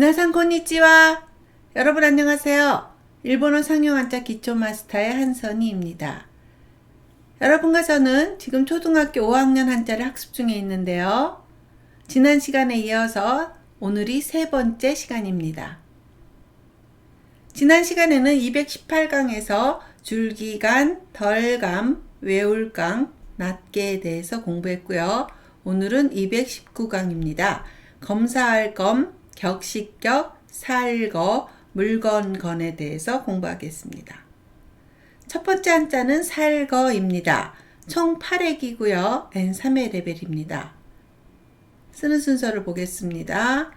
미나상 konnichiwa. 여러분 안녕하세요. 일본어 상용 한자 기초 마스터의 한선희입니다. 여러분과 저는 지금 초등학교 5학년 한자를 학습 중에 있는데요. 지난 시간에 이어서 오늘이 세 번째 시간입니다. 지난 시간에는 218강에서 줄기간, 덜감, 외울강, 낮게에 대해서 공부했고요. 오늘은 219강입니다. 검사할 검, 격식격, 살거, 물건건에 대해서 공부하겠습니다. 첫 번째 한자는 살거입니다. 총 8액이고요. N3의 레벨입니다. 쓰는 순서를 보겠습니다.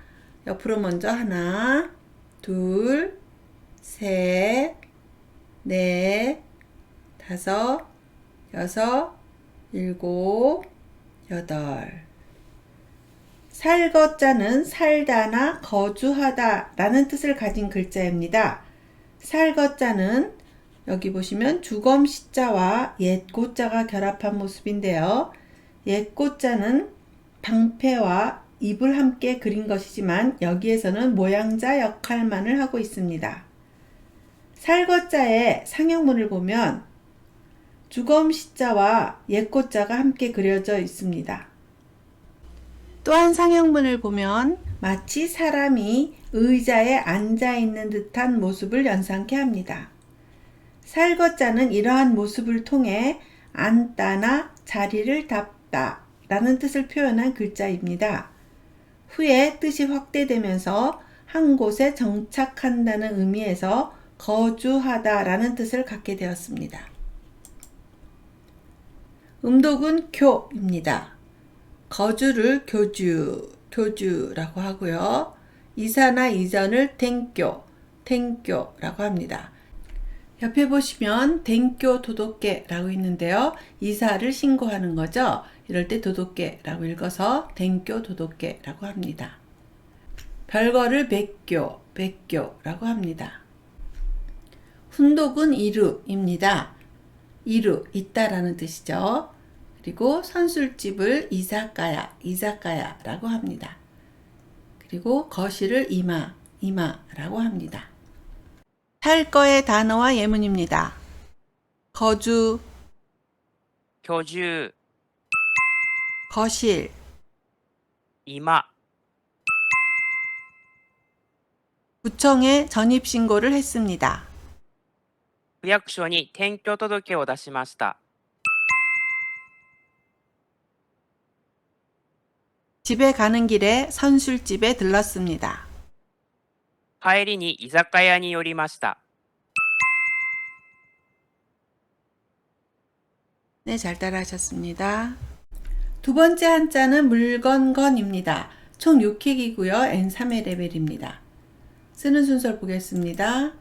옆으로 먼저 하나, 둘, 셋, 넷, 다섯, 여섯, 일곱, 여덟. 살거자는 살다나 거주하다 라는 뜻을 가진 글자입니다. 살거자는 여기 보시면 주검 시자와 옛 고자가 결합한 모습인데요. 옛 고자는 방패와 입을 함께 그린 것이지만 여기에서는 모양자 역할만을 하고 있습니다. 살거자의 상형문을 보면 주검 시자와 옛 고자가 함께 그려져 있습니다. 또한 상형문을 보면 마치 사람이 의자에 앉아 있는 듯한 모습을 연상케 합니다. 살거자는 이러한 모습을 통해 앉다나 자리를 잡다 라는 뜻을 표현한 글자입니다. 후에 뜻이 확대되면서 한 곳에 정착한다는 의미에서 거주하다 라는 뜻을 갖게 되었습니다. 음독은 교입니다. 거주를 교주, 교주라고 하고요. 이사나 이전을 댕교, 댕교라고 합니다. 옆에 보시면 댕교 도덕계라고 있는데요. 이사를 신고하는 거죠. 이럴 때 도덕계라고 읽어서 댕교 도덕계라고 합니다. 별거를 백교, 백교라고 합니다. 훈독은 이루입니다. 이루, 있다라는 뜻이죠. 그리고 선술집을 이사카야, 이사카야라고 합니다. 그리고 거실을 이마, 이마라고 합니다. 살 거의 단어와 예문입니다. 거주, 居住、 거실, 今、 구청에 전입신고를 했습니다. 区役所に転居届を出しました。 집에 가는 길에 선술집에 들렀습니다. 帰りに居酒屋に寄りました。 네, 잘 따라하셨습니다. 두 번째 한자는 물건건입니다. 총 6획이고요. N3의 레벨입니다. 쓰는 순서를 보겠습니다.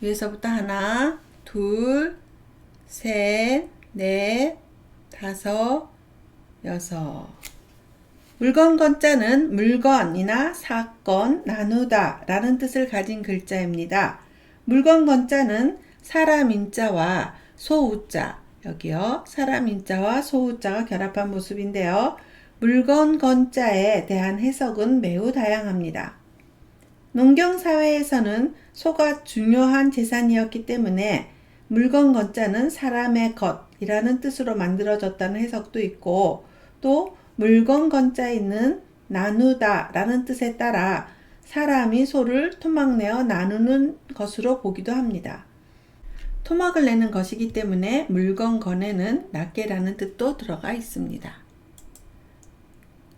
위에서부터 하나, 둘, 셋, 넷, 다섯, 여섯. 물건 건자는 물건이나 사건, 나누다 라는 뜻을 가진 글자입니다. 물건 건자는 사람 인자와 소우자, 여기요. 사람 인자와 소우자가 결합한 모습인데요. 물건 건자에 대한 해석은 매우 다양합니다. 농경 사회에서는 소가 중요한 재산이었기 때문에 물건 건자는 사람의 것이라는 뜻으로 만들어졌다는 해석도 있고 또 물건 건자에 있는 나누다 라는 뜻에 따라 사람이 소를 토막내어 나누는 것으로 보기도 합니다. 토막을 내는 것이기 때문에 물건 건에는 낱개라는 뜻도 들어가 있습니다.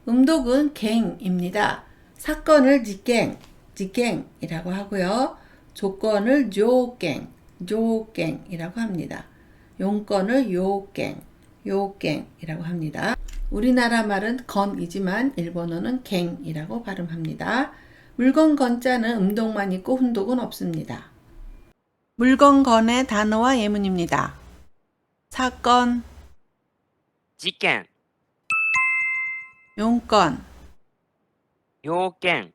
음독은 갱입니다. 사건을 지갱, 지갱이라고 하고요. 조건을 조갱, 조갱이라고 합니다. 용건을 요갱, 요갱이라고 합니다. 우리나라 말은 건이지만 일본어는 갱이라고 발음합니다. 물건 건자는 음독만 있고 훈독은 없습니다. 물건건의 단어와 예문입니다. 사건, 事件、 용건, 要件、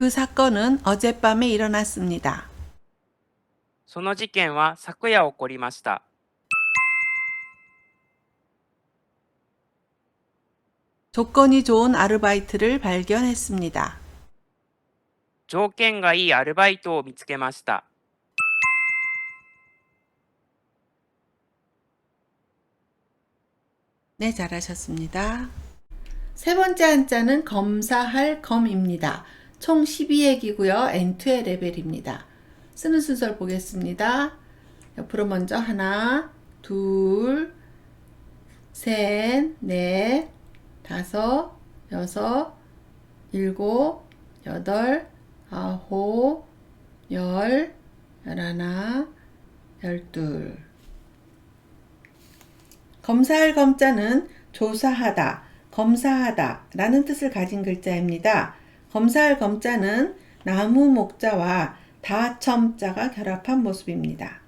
그 사건은 어젯밤에 일어났습니다. その事件は昨夜起こりました。 조건이 좋은 아르바이트를 발견했습니다. 条件がいいアルバイトを見つけました。 네, 잘하셨습니다. 세 번째 한자는 검사할 검입니다. 총 12액이고요. N2의 레벨입니다. 쓰는 순서를 보겠습니다. 옆으로 먼저 하나, 둘, 셋, 넷, 다섯, 여섯, 일곱, 여덟, 아홉, 열, 열하나, 열둘. 검사할 검자는 조사하다, 검사하다 라는 뜻을 가진 글자입니다. 검사할 검자는 나무 목자와 다첨자가 결합한 모습입니다.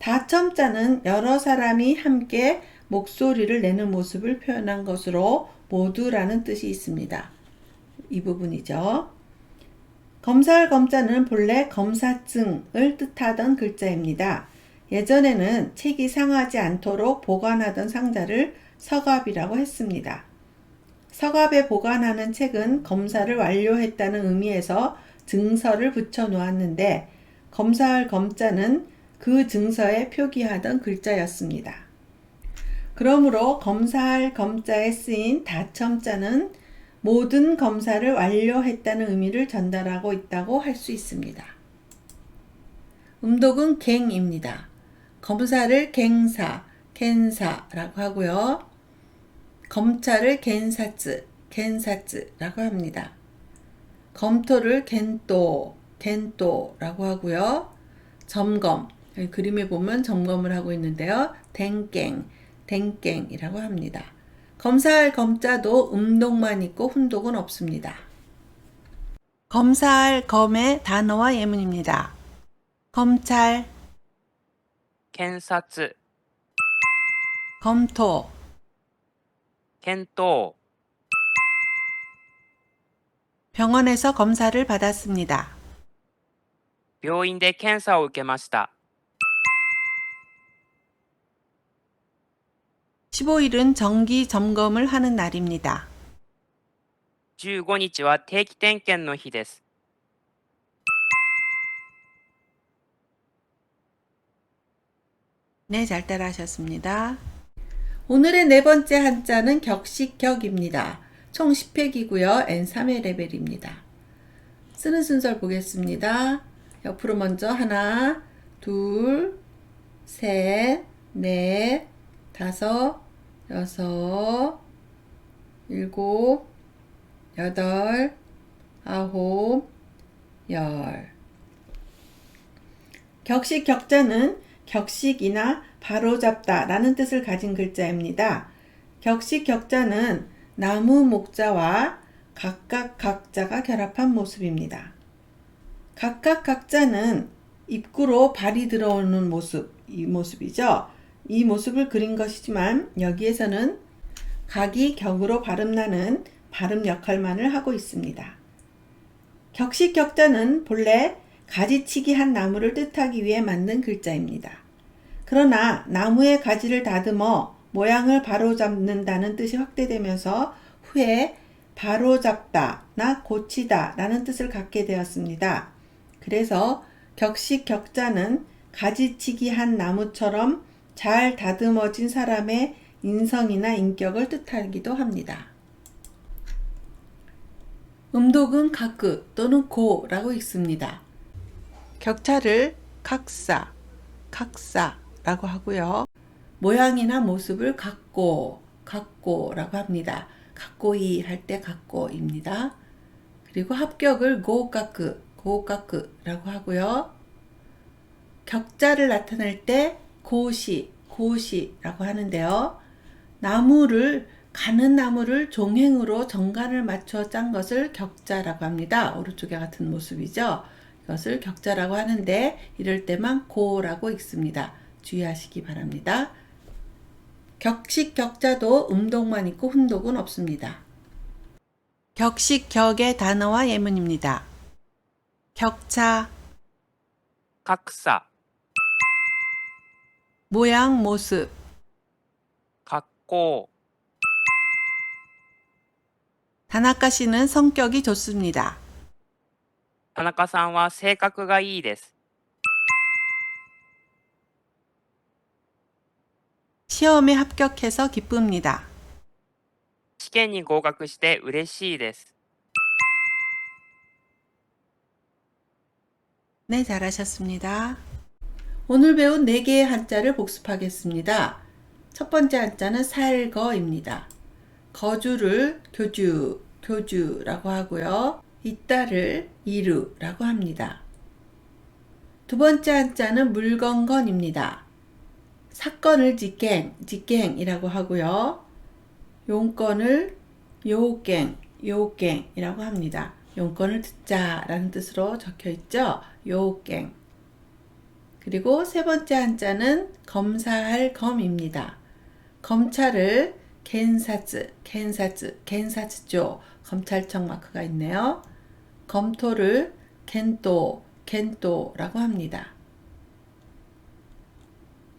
다첨자는 여러 사람이 함께 목소리를 내는 모습을 표현한 것으로 모두라는 뜻이 있습니다. 이 부분이죠. 검사할 검자는 본래 검사증을 뜻하던 글자입니다. 예전에는 책이 상하지 않도록 보관하던 상자를 서갑이라고 했습니다. 서갑에 보관하는 책은 검사를 완료했다는 의미에서 증서를 붙여 놓았는데 검사할 검자는 그 증서에 표기하던 글자였습니다. 그러므로 검사할 검자에 쓰인 다첨자는 모든 검사를 완료했다는 의미를 전달하고 있다고 할 수 있습니다. 음독은 갱입니다. 검사를 갱사, 겐사라고 하고요. 검찰을 겐사츠, 겐사츠라고 합니다. 검토를 겐또, 겐또라고 하고요. 점검, 그림에 보면 점검을 하고 있는데요. 댕갱, 댕갱이라고 합니다. 검사할 검자도 음독만 있고 훈독은 없습니다. 검사할 검의 단어와 예문입니다. 검찰, 検察、 검토, 検討、 병원에서 검사를 받았습니다. 病院で検査を受けました。 15일은 정기 점검을 하는 날입니다. 15日は定期点検の日です。 네, 잘 따라하셨습니다. 오늘의 네 번째 한자는 격식격입니다. 총 10획이고요. N3의 레벨입니다. 쓰는 순서를 보겠습니다. 옆으로 먼저 하나, 둘, 셋, 넷, 다섯, 여섯, 일곱, 여덟, 아홉, 열. 격식 격자는 격식이나 바로잡다 라는 뜻을 가진 글자입니다. 격식 격자는 나무 목자와 각각 각자가 결합한 모습입니다. 각각 각자는 입구로 발이 들어오는 모습, 이 모습이죠. 이 모습을 그린 것이지만 여기에서는 각이 격으로 발음나는 발음 역할만을 하고 있습니다. 격식 격자는 본래 가지치기 한 나무를 뜻하기 위해 만든 글자입니다. 그러나 나무의 가지를 다듬어 모양을 바로잡는다는 뜻이 확대되면서 후에 바로잡다나 고치다 라는 뜻을 갖게 되었습니다. 그래서 격식 격자는 가지치기 한 나무처럼 잘 다듬어진 사람의 인성이나 인격을 뜻하기도 합니다. 음독은 가크 또는 고라고 읽습니다. 격차를 각사, 각사라고 하고요. 모양이나 모습을 갖고, 갖고라고 합니다. 갖고이 할 때 갖고입니다. 그리고 합격을 고가크, 고가크라고 하고요. 격자를 나타낼 때 고시, 고시라고 하는데요. 나무를 가는 나무를 종행으로 정간을 맞춰 짠 것을 격자라고 합니다. 오른쪽에 같은 모습이죠. 이것을 격자라고 하는데 이럴 때만 고라고 읽습니다. 주의하시기 바랍니다. 격식 격자도 음독만 있고 훈독은 없습니다. 격식 격의 단어와 예문입니다. 격차, 格差、 모양, 모습, 格好、 다나카 씨는 성격이 좋습니다. 田中さんは性格がいいです。 시험에 합격해서 기쁩니다. 試験に合格して嬉しいです。 네, 잘하셨습니다. 오늘 배운 4개의 한자를 복습하겠습니다. 첫 번째 한자는 살거입니다. 거주를 교주, 교주라고 하고요. 있다를 이루라고 합니다. 두 번째 한자는 물건건입니다. 사건을 직갱, 직갱이라고 하고요. 용건을 요갱, 요갱이라고 합니다. 용건을 듣자라는 뜻으로 적혀 있죠. 요갱. 그리고 세 번째 한자는 검사할 검입니다. 검찰을 겐사츠, 겐사츠, 겐사츠죠. 검찰청 마크가 있네요. 검토를 겐또, 겐또라고 합니다.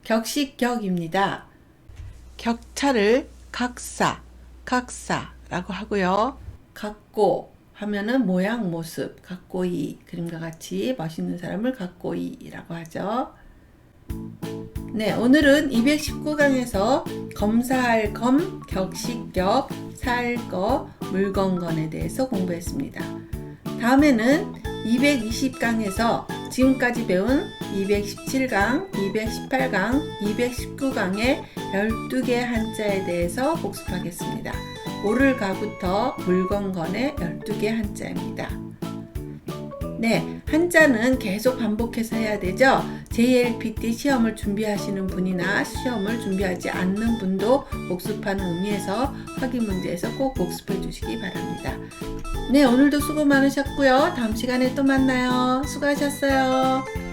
격식격입니다. 격차를 각사, 각사라고 하고요. 각고 하면은 모양, 모습, 각고이 그림과 같이 멋있는 사람을 각고이라고 하죠. 네, 오늘은 219강에서 검사할 검, 격식격, 살 거, 물건건에 대해서 공부했습니다. 다음에는 220강에서 지금까지 배운 217강, 218강, 219강의 12개 한자에 대해서 복습하겠습니다. 오를 가부터 물건건의 12개 한자입니다. 네, 한자는 계속 반복해서 해야 되죠. JLPT 시험을 준비하시는 분이나 시험을 준비하지 않는 분도 복습하는 의미에서 확인 문제에서 꼭 복습해 주시기 바랍니다. 네, 오늘도 수고 많으셨고요. 다음 시간에 또 만나요. 수고하셨어요.